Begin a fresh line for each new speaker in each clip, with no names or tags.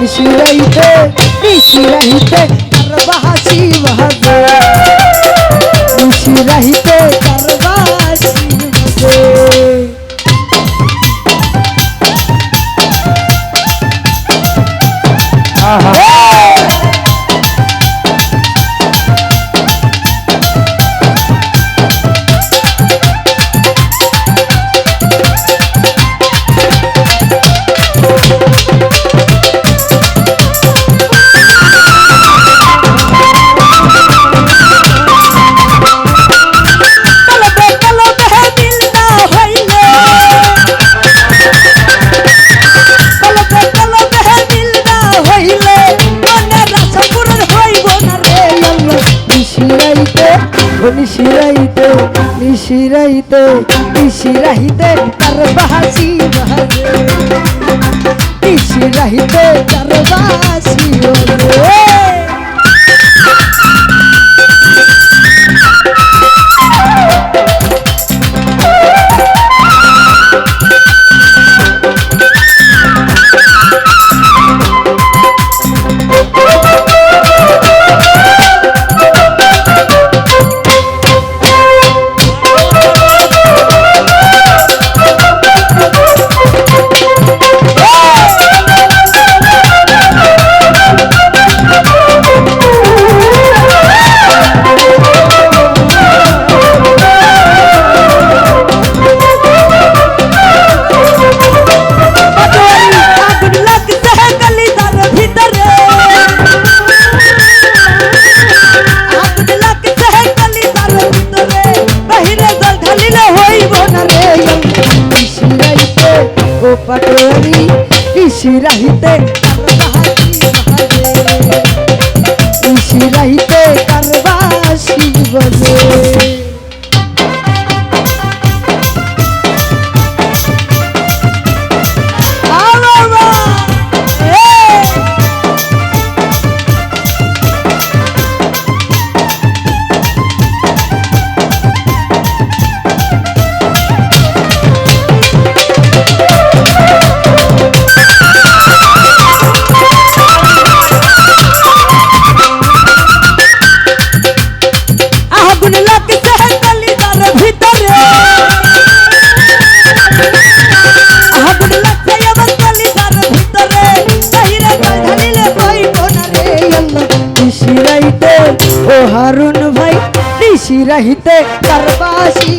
বিশুরাইতে বিশুরাইতে তার বাহাসি ভাবে বিশুরাইতে তার বাহাসি ভাবে আহা। শিরাইতে শিরাইতে তার বাসি বাজে। শিরাইতে তার বাসি বাজে। পাটোরি কৃষি রাহিতে रहते करवासी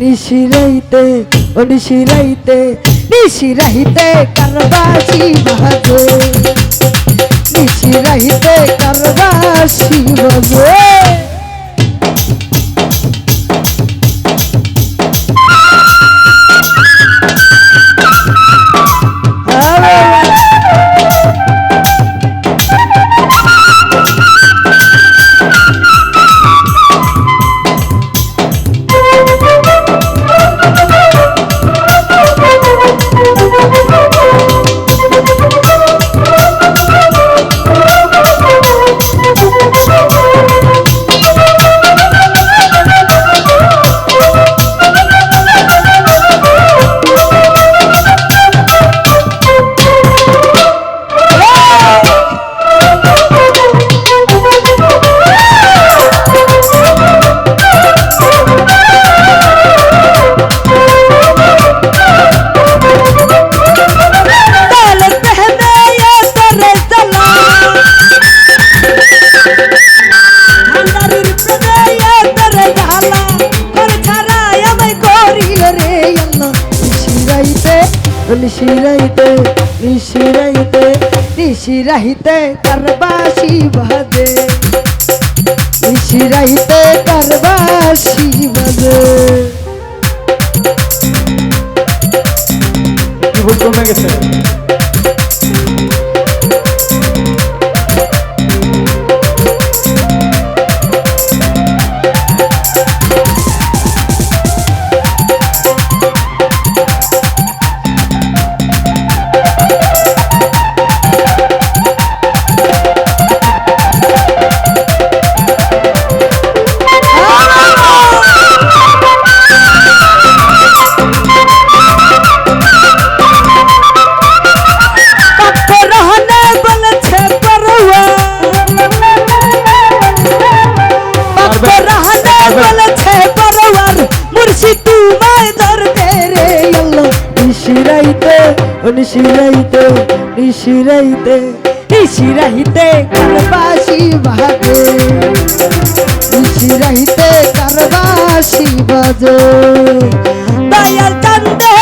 নিশিরাইতে ও নিশিরাইতে নিশিরাইতে কারবাসি ভাগো নিশিরাইতে কারবাসি ভাগো নিশিরাইতে নিশিরাইতে নিশিরাইতে কারবাসি বাজে নিশিরাইতে কারবাসি বাজে নিশিরাইতে নিশিরাইতে নিশিরাইতে। নিশিরাইতে কারবাসি বাজে। নিশিরাইতে কারবাসি বাজে। দয়াল চন্দে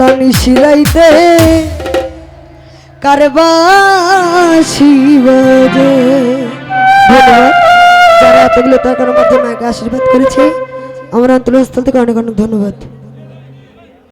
আল্লাহ শিলাইতে কারবাসি ধন্যবাদ যারা এতগুলো টাকার মাধ্যমে আমাকে আশীর্বাদ করেছে, আমার অন্তরস্থল থেকে অনেক অনেক ধন্যবাদ।